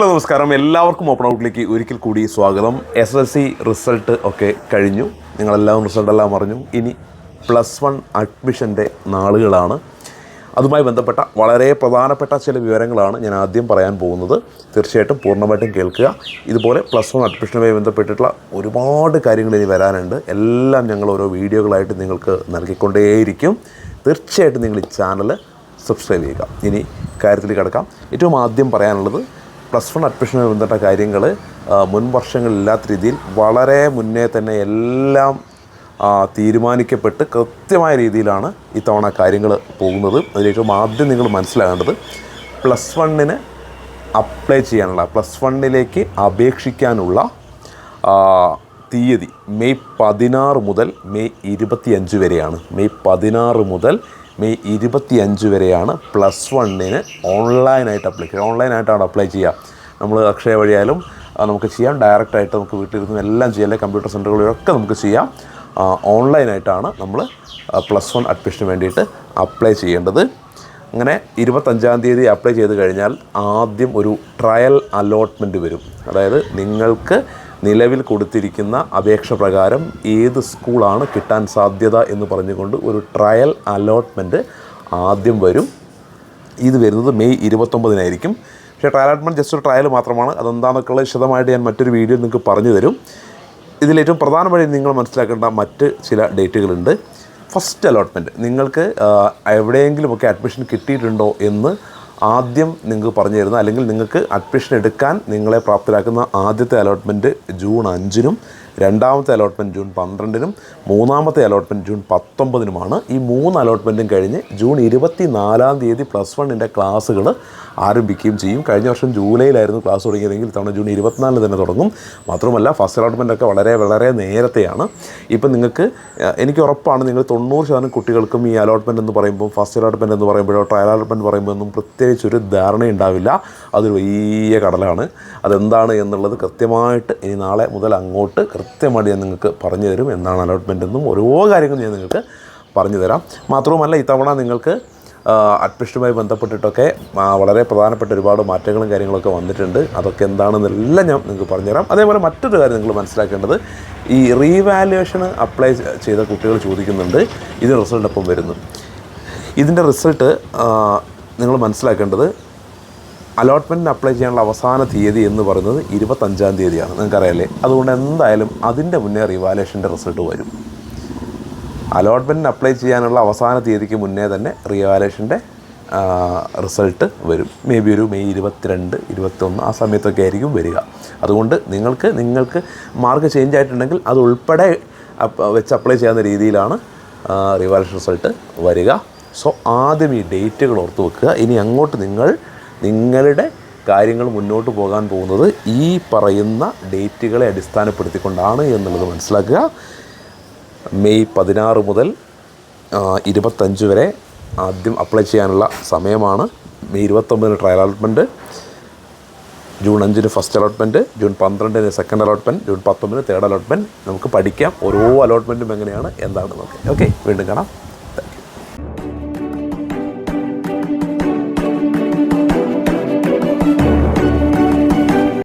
നമസ്കാരം. എല്ലാവർക്കും ഓപ്പൺ ഔട്ടിലേക്ക് ഒരിക്കൽ കൂടി സ്വാഗതം. എസ് എൽ സി റിസൾട്ട് ഒക്കെ കഴിഞ്ഞു. നിങ്ങളെല്ലാം റിസൾട്ടെല്ലാം അറിഞ്ഞു. ഇനി പ്ലസ് വൺ അഡ്മിഷന്റെ നാളുകളാണ്. അതുമായി ബന്ധപ്പെട്ട വളരെ പ്രധാനപ്പെട്ട ചില വിവരങ്ങളാണ് ഞാൻ ആദ്യം പറയാൻ പോകുന്നത്. തീർച്ചയായിട്ടും പൂർണമായിട്ടും കേൾക്കുക. ഇതുപോലെ പ്ലസ് വൺ അഡ്മിഷനുമായി ബന്ധപ്പെട്ടിട്ടുള്ള ഒരുപാട് കാര്യങ്ങൾ ഇനി വരാനുണ്ട്. എല്ലാം ഞങ്ങൾ ഓരോ വീഡിയോകളായിട്ട് നിങ്ങൾക്ക് നൽകിക്കൊണ്ടേയിരിക്കും. തീർച്ചയായിട്ടും നിങ്ങൾ ഈ ചാനൽ സബ്സ്ക്രൈബ് ചെയ്യുക. ഇനി കാര്യത്തിൽ കിടക്കാം. ഏറ്റവും ആദ്യം പറയാനുള്ളത് പ്ലസ് വൺ അഡ്മിഷനുമായി ബന്ധപ്പെട്ട കാര്യങ്ങൾ മുൻ വർഷങ്ങളില്ലാത്ത രീതിയിൽ വളരെ മുന്നേ തന്നെ എല്ലാം തീരുമാനിക്കപ്പെട്ട് കൃത്യമായ രീതിയിലാണ് ഇത്തവണ കാര്യങ്ങൾ പോകുന്നത്. അതിലേറ്റവും ആദ്യം നിങ്ങൾ മനസ്സിലാകേണ്ടത് പ്ലസ് വണ്ണിന് അപ്ലൈ ചെയ്യാനുള്ള പ്ലസ് വണ്ണിലേക്ക് അപേക്ഷിക്കാനുള്ള തീയതി മെയ് പതിനാറ് മുതൽ മെയ് ഇരുപത്തിയഞ്ച് വരെയാണ്. മെയ് പതിനാറ് മുതൽ മെയ് ഇരുപത്തിയഞ്ച് വരെയാണ് പ്ലസ് വണ്ണിന് ഓൺലൈനായിട്ട് അപ്ലൈ ചെയ്യുക. ഓൺലൈനായിട്ടാണ് അപ്ലൈ ചെയ്യുക. നമ്മൾ അക്ഷയ വഴിയായാലും നമുക്ക് ചെയ്യാം. ഡയറക്റ്റായിട്ട് നമുക്ക് വീട്ടിലിരുന്ന് എല്ലാം ചെയ്യാം. അല്ലെങ്കിൽ കമ്പ്യൂട്ടർ സെന്ററുകളിലൊക്കെ നമുക്ക് ചെയ്യാം. ഓൺലൈനായിട്ടാണ് നമ്മൾ പ്ലസ് വൺ അഡ്മിഷന് വേണ്ടിയിട്ട് അപ്ലൈ ചെയ്യേണ്ടത്. അങ്ങനെ ഇരുപത്തഞ്ചാം തീയതി അപ്ലൈ ചെയ്ത് കഴിഞ്ഞാൽ ആദ്യം ഒരു ട്രയൽ അലോട്ട്മെന്റ് വരും. അതായത് നിങ്ങൾക്ക് നിലവിൽ കൊടുത്തിരിക്കുന്ന അപേക്ഷ പ്രകാരം ഏത് സ്കൂളാണ് കിട്ടാൻ സാധ്യത എന്ന് പറഞ്ഞുകൊണ്ട് ഒരു ട്രയൽ അലോട്ട്മെന്റ് ആദ്യം വരും. ഇത് വരുന്നത് മെയ് ഇരുപത്തൊമ്പതിനായിരിക്കും. പക്ഷേ ട്രയൽ അലോട്ട്മെന്റ് ജസ്റ്റ് ഒരു ട്രയൽ മാത്രമാണ്. അതെന്താണെന്നൊക്കെയുള്ള വിശദമായിട്ട് ഞാൻ മറ്റൊരു വീഡിയോ നിങ്ങൾക്ക് പറഞ്ഞു തരും. ഇതിലേറ്റവും പ്രധാനമായി നിങ്ങൾ മനസ്സിലാക്കേണ്ട മറ്റ് ചില ഡേറ്റുകളുണ്ട്. ഫസ്റ്റ് അലോട്ട്മെന്റ് നിങ്ങൾക്ക് എവിടെയെങ്കിലുമൊക്കെ അഡ്മിഷൻ കിട്ടിയിട്ടുണ്ടോ എന്ന് ആദ്യം നിങ്ങൾക്ക് പറഞ്ഞു തരുന്ന അല്ലെങ്കിൽ നിങ്ങൾക്ക് അഡ്മിഷൻ എടുക്കാൻ നിങ്ങളെ പ്രാപ്തരാക്കുന്ന ആദ്യത്തെ അലോട്ട്മെന്റ് ജൂൺ അഞ്ചിനും രണ്ടാമത്തെ അലോട്ട്മെന്റ് ജൂൺ പന്ത്രണ്ടിനും മൂന്നാമത്തെ അലോട്ട്മെന്റ് ജൂൺ പത്തൊമ്പതിനുമാണ്. ഈ മൂന്ന് അലോട്ട്മെന്റും കഴിഞ്ഞ് ജൂൺ ഇരുപത്തി നാലാം തീയതി പ്ലസ് വണ്ണിന്റെ ക്ലാസ്സുകൾ ആരംഭിക്കുകയും ചെയ്യും. കഴിഞ്ഞ വർഷം ജൂലൈയിലായിരുന്നു ക്ലാസ് തുടങ്ങിയതെങ്കിൽ ഇത്തവണ ജൂൺ ഇരുപത്തിനാലിന് തന്നെ തുടങ്ങും. മാത്രമല്ല ഫസ്റ്റ് അലോട്ട്മെന്റൊക്കെ വളരെ വളരെ നേരത്തെയാണ്. ഇപ്പം നിങ്ങൾക്ക് എനിക്ക് ഉറപ്പാണ് നിങ്ങൾ തൊണ്ണൂറ് ശതമാനം കുട്ടികൾക്കും ഈ അലോട്ട്മെന്റ് എന്ന് പറയുമ്പോൾ ഫസ്റ്റ് അലോട്ട്മെന്റ് എന്ന് പറയുമ്പോഴോ ട്രയൽ അലോട്ട്മെന്റ് പറയുമ്പോൾ ഒന്നും പ്രത്യേകിച്ച് ഒരു ധാരണ ഉണ്ടാവില്ല. അതൊരു വലിയ കടലാണ്. അതെന്താണ് എന്നുള്ളത് കൃത്യമായിട്ട് ഇനി നാളെ മുതൽ അങ്ങോട്ട് കൃത്യമായിട്ട് ഞാൻ നിങ്ങൾക്ക് പറഞ്ഞു തരും എന്താണ് അലോട്ട്മെന്റ് എന്നും ഓരോ കാര്യങ്ങളും ഞാൻ നിങ്ങൾക്ക് പറഞ്ഞു തരാം. മാത്രവുമല്ല ഇത്തവണ നിങ്ങൾക്ക് അഡ്മിഷനുമായി ബന്ധപ്പെട്ടിട്ടൊക്കെ വളരെ പ്രധാനപ്പെട്ട ഒരുപാട് മാറ്റങ്ങളും കാര്യങ്ങളൊക്കെ വന്നിട്ടുണ്ട്. അതൊക്കെ എന്താണെന്നെല്ലാം ഞാൻ നിങ്ങൾക്ക് പറഞ്ഞുതരാം അതേപോലെ മറ്റൊരു കാര്യം നിങ്ങൾ മനസ്സിലാക്കേണ്ടത് ഈ റീവാലുവേഷന് അപ്ലൈ ചെയ്ത കുട്ടികൾ ചോദിക്കുന്നുണ്ട്. ഇത് റിസൾട്ട് ഒപ്പം വരുന്നു? ഇതിന്റെ റിസൾട്ട് നിങ്ങൾ മനസ്സിലാക്കേണ്ടത് അലോട്ട്മെന്റിന് അപ്ലൈ ചെയ്യാനുള്ള അവസാന തീയതി എന്ന് പറയുന്നത് ഇരുപത്തഞ്ചാം തീയതിയാണ്. നിങ്ങൾക്കറിയാലേ? അതുകൊണ്ട് എന്തായാലും അതിന്റെ മുന്നേ റിവാലേഷന്റെ റിസൾട്ട് വരും. അലോട്ട്മെന്റിന് അപ്ലൈ ചെയ്യാനുള്ള അവസാന തീയതിക്ക് മുന്നേ തന്നെ റിവാലേഷന്റെ റിസൾട്ട് വരും. മേ ബി ഒരു മെയ് ഇരുപത്തിരണ്ട് ഇരുപത്തൊന്ന് ആ സമയത്തൊക്കെ ആയിരിക്കും വരിക. അതുകൊണ്ട് നിങ്ങൾക്ക് നിങ്ങൾക്ക് മാർക്ക് ചേഞ്ച് ആയിട്ടുണ്ടെങ്കിൽ അത് ഉൾപ്പെടെ വെച്ച് അപ്ലൈ ചെയ്യാവുന്ന രീതിയിലാണ് റിവാലേഷൻ റിസൾട്ട് വരിക. സോ ആദ്യം ഈ ഡേറ്റുകൾ ഓർത്ത് വെക്കുക. ഇനി അങ്ങോട്ട് നിങ്ങൾ നിങ്ങളുടെ കാര്യങ്ങൾ മുന്നോട്ട് പോകാൻ പോകുന്നത് ഈ പറയുന്ന ഡേറ്റുകളെ അടിസ്ഥാനപ്പെടുത്തിക്കൊണ്ടാണ് എന്നുള്ളത് മനസ്സിലാക്കുക. മെയ് പതിനാറ് മുതൽ ഇരുപത്തഞ്ച് വരെ ആദ്യം അപ്ലൈ ചെയ്യാനുള്ള സമയമാണ്. മെയ് ഇരുപത്തൊമ്പതിന് ട്രയൽ അലോട്ട്മെന്റ് ജൂൺ അഞ്ചിന് ഫസ്റ്റ് അലോട്ട്മെന്റ് ജൂൺ പന്ത്രണ്ടിന് സെക്കൻഡ് അലോട്ട്മെന്റ് ജൂൺ പത്തൊമ്പതിന് തേർഡ് അലോട്ട്മെന്റ് നമുക്ക് പഠിക്കാം ഓരോ അലോട്ട്മെന്റും എങ്ങനെയാണ് എന്താണ് നോക്കാം ഓക്കെ വീണ്ടും കാണാം.